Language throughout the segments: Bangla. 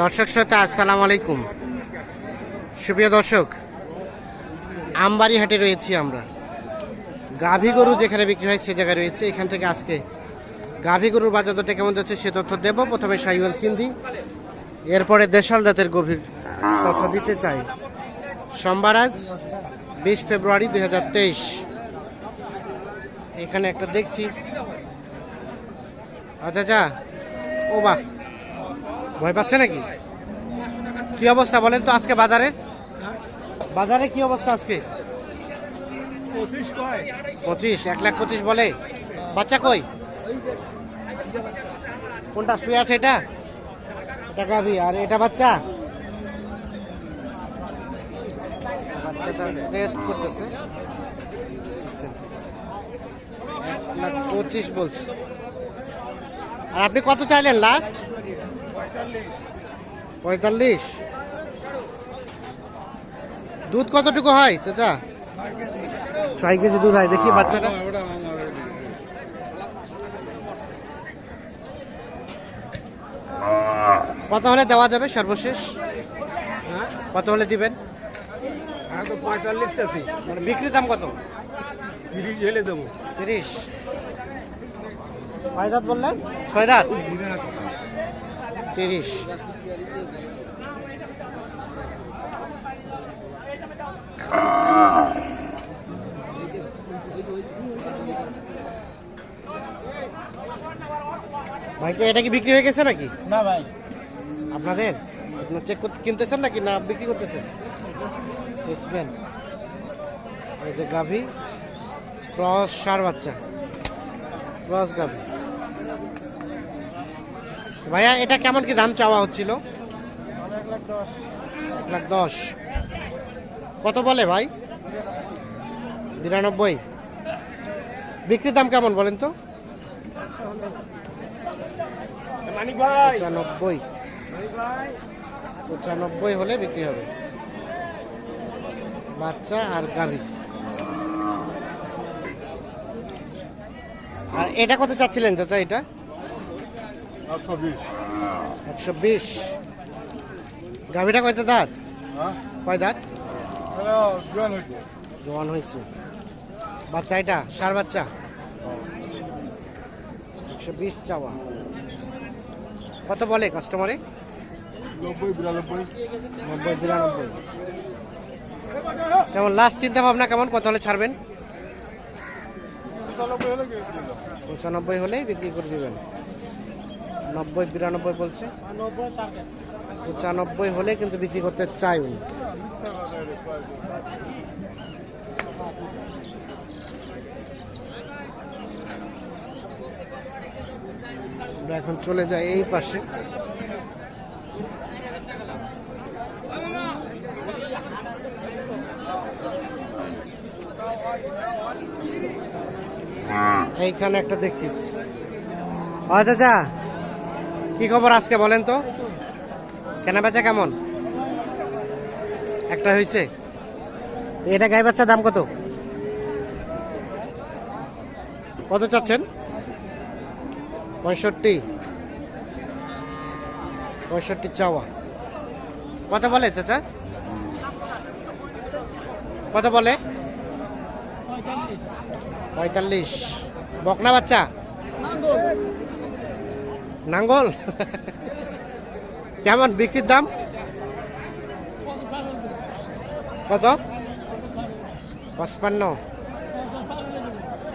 দর্শক শ্রোতা, আসসালামু আলাইকুম। সুপ্রিয় দর্শক, আমবাড়ি হাটে রয়েছি আমরা। গাভী গরু যেখানে বিক্রি হয় সে জায়গায় রয়েছে। এখান থেকে আজকে গাভী গরুর বাজার দরটা কেমন যাচ্ছে সে তথ্য দেব। প্রথমে সাইওয়াল সিন্ধি। এরপরে দেশাল জাতের গভীর তথ্য দিতে চাই। সোমবার আজ বিশ ফেব্রুয়ারি দুই হাজার তেইশ। এখানে একটা দেখছি। আচ্ছা আচ্ছা। ও বাহ। ভয় পাচ্ছে নাকি? কি অবস্থা বলেন তো আজকে বাজারে? বাজারে কি অবস্থা আজকে? পঁচিশ এক লাখ পঁচিশ বলে। বাচ্চা কই? কোনটা শুয়ে আছে এটা? এটা গাভি আর এটা বাচ্চা? বাচ্চাটা রেস্ট করতেছে। আচ্ছা। এক লাখ পঁচিশ বলছে। আর আপনি কত চাইলেন লাস্ট পঁয়তাল্লিশ। দুধ কতটুকু হয় চাচা? ছয় কেজি দুধ হয় দেখি বাচ্চাটা। কত হলে দেওয়া যাবে সর্বশেষ? হ্যাঁ কত হলে দিবেন? হ্যাঁ তো পঁয়তাল্লিশ আছি। মানে বিক্রির দাম কত? তিরিশ হলে দেবো। তিরিশ। কয় দাঁত বললেন? ছয় দাঁত? তিরিশ। ভাই এটা কি বিক্রি হয়ে গেছে নাকি? না ভাই। আপনাদের? আপনার চেক করতে কিনতেছেন নাকি? না বিক্রি করতেছেন? বেচবেন এই যে গাভী ক্রস সার বাচ্চা। ক্রস গাভী। ভাইয়া এটা কেমন কি দাম চাওয়া হচ্ছিল? এক লাখ দশ। কত বলে ভাই? বিরানব্বই। বিক্রির দাম কেমন বলেন তো? পঁচানব্বই। পঁচানব্বই হলে বিক্রি হবে। বাচ্চা আর গাভী আর এটা কত চাচ্ছিলেন চাচা এটা? একশো বিশ। গাভীটা কয়টা দাঁত? হ্যাঁ? কয় দাঁত? জোয়ান হয়েছে বাচ্চা এটা সার বাচ্চা? একশো বিশ চাওয়া। কত বলে কাস্টমারে? নব্বই বিরানব্বই। নব্বই বিরানব্বই। কেমন লাস্ট চিন্তা ভাবনা কেমন? কত হলে ছাড়বেন? পঁচানব্বই হলে পঁচানব্বই হলেই বিক্রি করে দিবেন। নব্বই বিরানব্বই বলছে। পঁচানব্বই হলে কিন্তু বিক্রি করতে চাই উনি। এখন চলে যায় এই পাশে। এইখানে একটা দেখছি। হয় চাচা কি খবর আজকে বলেন তো? কেনা বেচা কেমন? একটা হয়েছে এটা গাই বাচ্চার দাম কত? কত চাচ্ছেন? পঁয়ষট্টি। পঁয়ষট্টি চাওয়া। কত বলে চাচা? কত বলে? পঁয়তাল্লিশ। বকনা বাচ্চা? নাঙ্গল। কেমন বিক্রির দাম? কত? পঁচপান্ন।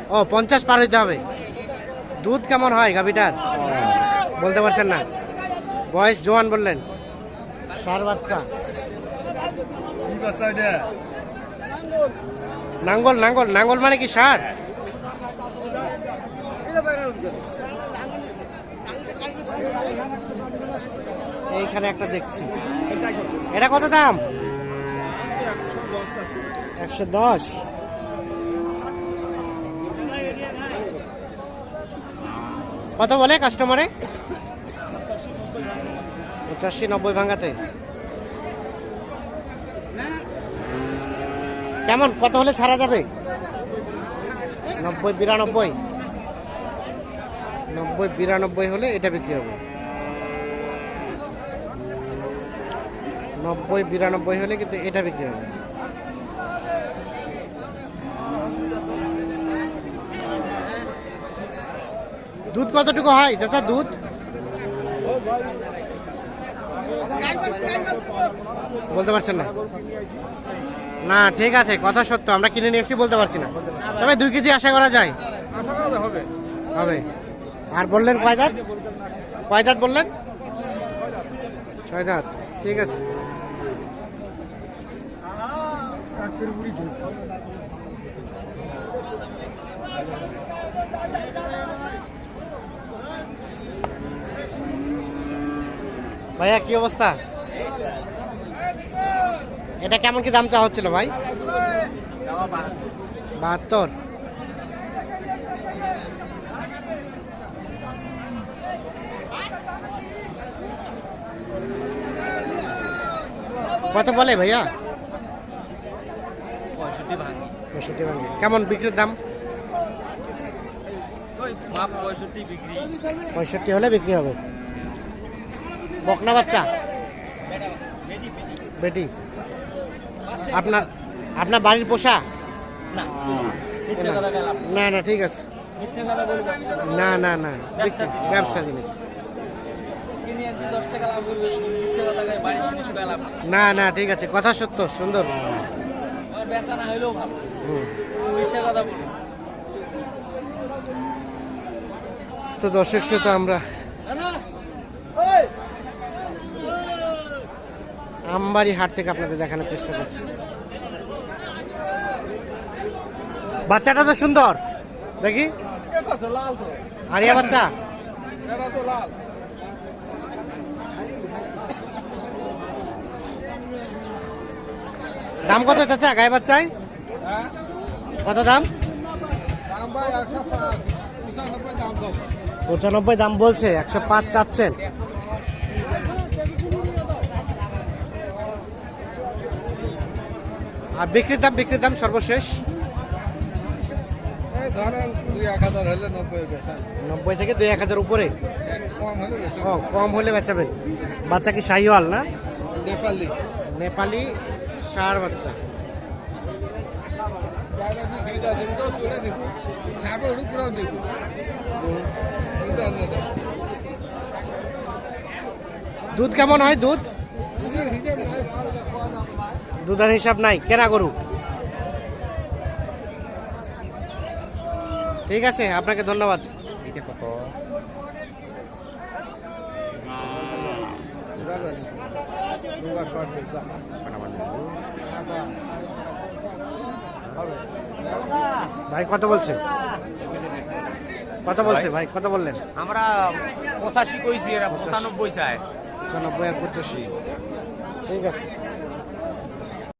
ও, পঞ্চাশ পার হইতে হবে। দুধ কেমন হয় গাভিটার? বলতে পারছেন না। বয়স জোয়ান বললেন। সার বাচ্চা। নাঙ্গল নাঙ্গল নাঙ্গল মানে কি সার এইখানে একটা দেখছি। এটা কত দাম? একশো দশ। কত বলে কাস্টমারে পঁচাশি নব্বই ভাঙাতে। কেমন? কত হলে ছাড়া যাবে? নব্বই, বিরানব্বই। নব্বই বিরানব্বই হলে এটা বিক্রি হবে। নব্বই বিরানব্বই হলে কিন্তু এটা বিক্রি হবে। দুধ কতটুকু হয় চাচা দুধ? বলতে পারছেন না? না ঠিক আছে কথা সত্য আমরা কিনে নিয়ে এসেছি বলতে পারছি না। তবে দুই কেজি আশা করা যায়। হবে। হবে। আর বললেন কয় দাঁত? কয় দাঁত বললেন? ছয় দাঁত, ঠিক আছে। ভাইয়া, কি অবস্থা? এটা কেমন কি দাম চাওয়া হচ্ছিল ভাই? বাহাত্তর। কত বলে ভাইয়া? পঁয়ষট্টি ভাঙে। কেমন বিক্রির দাম? পঁয়ষট্টি হলে বিক্রি হবে। বকনা বাচ্চা? বেটি আপনার আপনার বাড়ির পোষা? না। না। ঠিক আছে। না না না। ব্যবসা জিনিস। না না ঠিক আছে কথা সত্য সুন্দর। তো দর্শক শ্রোতা আমরা আমবাড়ি হাট থেকে আপনাদের দেখানোর চেষ্টা করছি। বাচ্চাটা তো সুন্দর। দেখি। আরিয়া বাচ্চা? এটা তো লাল। দাম কত চাচা গায়ে বাচ্চায় কত দাম? পঁচানব্বই দাম বলছে একশো পাঁচ চাচ্ছেন। আর বিক্রির দাম বিক্রির দাম সর্বশেষ? নব্বই থেকে দুই এক হাজার উপরে? কম হলে কম হলে বেচাবেন। বাচ্চা কি শাহিওয়াল না? নেপালি। নেপালি সার বাচ্চা। দুধ কেমন হয় দুধ? দুধের হিসেব নাই, কেনা গরু। ঠিক আছে, আপনাকে ধন্যবাদ। ভাই কত বলছে। কত বলছে ভাই কত বললেন। আমরা পঁচাশি কইছি এরা পঁচানব্বই চায়। পঁচানব্বই আর পঁচাশি। ঠিক আছে।